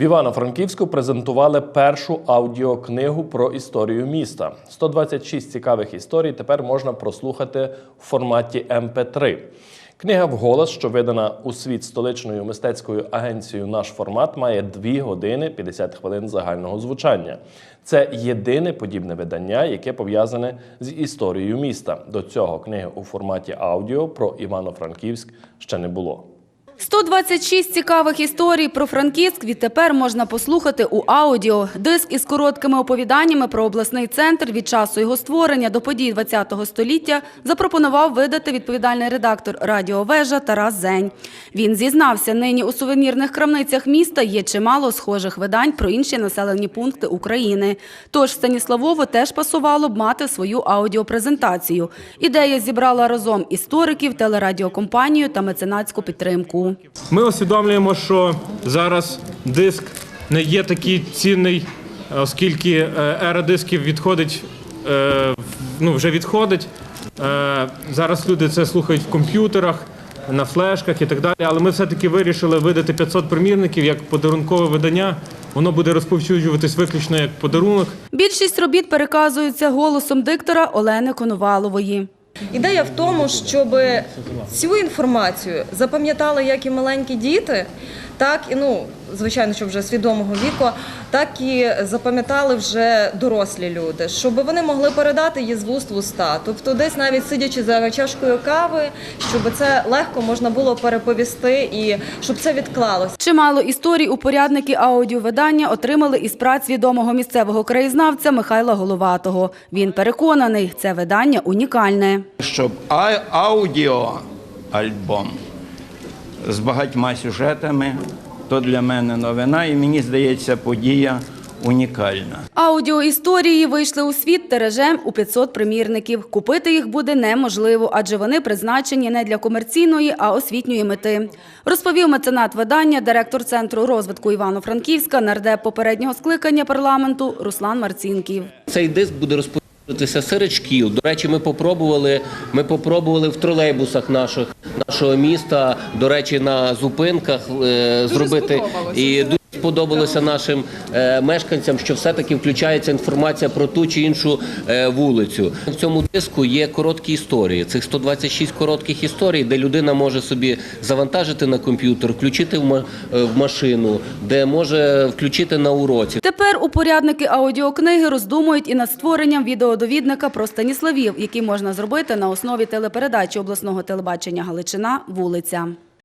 В Івано-Франківську презентували першу аудіокнигу про історію міста. 126 цікавих історій тепер можна прослухати в форматі МП3. Книга вголос, що видана у світ столичною мистецькою агенцією Наш формат, має 2 години 50 хвилин загального звучання. Це єдине подібне видання, яке пов'язане з історією міста. До цього книги у форматі аудіо про Івано-Франківськ ще не було. 126 цікавих історій про Франківськ відтепер можна послухати у аудіо. Диск із короткими оповіданнями про обласний центр від часу його створення до подій ХХ століття запропонував видати відповідальний редактор Радіо Вежа Тарас Зень. Він зізнався, нині у сувенірних крамницях міста є чимало схожих видань про інші населені пункти України. Тож Станіславову теж пасувало б мати свою аудіопрезентацію. Ідея зібрала разом істориків, телерадіокомпанію та меценатську підтримку. Ми усвідомлюємо, що зараз диск не є такий цінний, оскільки е, ера дисків відходить, е, ну, вже відходить. Е, Зараз люди це слухають в комп'ютерах, на флешках і так далі. Але ми все-таки вирішили видати 500 примірників як подарункове видання. Воно буде розповсюджуватись виключно як подарунок. Більшість робіт переказуються голосом диктора Олени Коновалової. Ідея в тому, щоб цю інформацію запам'ятали як і маленькі діти, так і ну звичайно, що вже свідомого віку, так і запам'ятали вже дорослі люди, щоб вони могли передати її з вуст в уста. Тобто, десь навіть сидячи за чашкою кави, щоб це легко можна було переповісти і щоб це відклалося. Чимало історій упорядники аудіовидання отримали із праць відомого місцевого краєзнавця Михайла Головатого. Він переконаний, це видання унікальне. щоб аудіоальбом з багатьма сюжетами, то для мене новина, і мені здається, подія унікальна. Аудіоісторії вийшли у світ тиражем у 500 примірників. Купити їх буде неможливо, адже вони призначені не для комерційної, а освітньої мети. Розповів меценат видання, директор Центру розвитку Івано-Франківська, нардеп попереднього скликання парламенту Руслан Марцінків. Цей диск буде розповідатися серед шкіл. До речі, ми попробували. Ми попробували в тролейбусах наших нашого міста. До речі, на зупинках е, зробити і дуже сподобалося нашим е, мешканцям, що все-таки включається інформація про ту чи іншу е, вулицю. В цьому диску є короткі історії. Цих 126 коротких історій, де людина може собі завантажити на комп'ютер, включити е, в машину, де може включити на уроці. Тепер упорядники аудіокниги роздумують і над створенням відеодовідника про Станіславів, який можна зробити на основі телепередачі обласного телебачення Галичина Вулиця.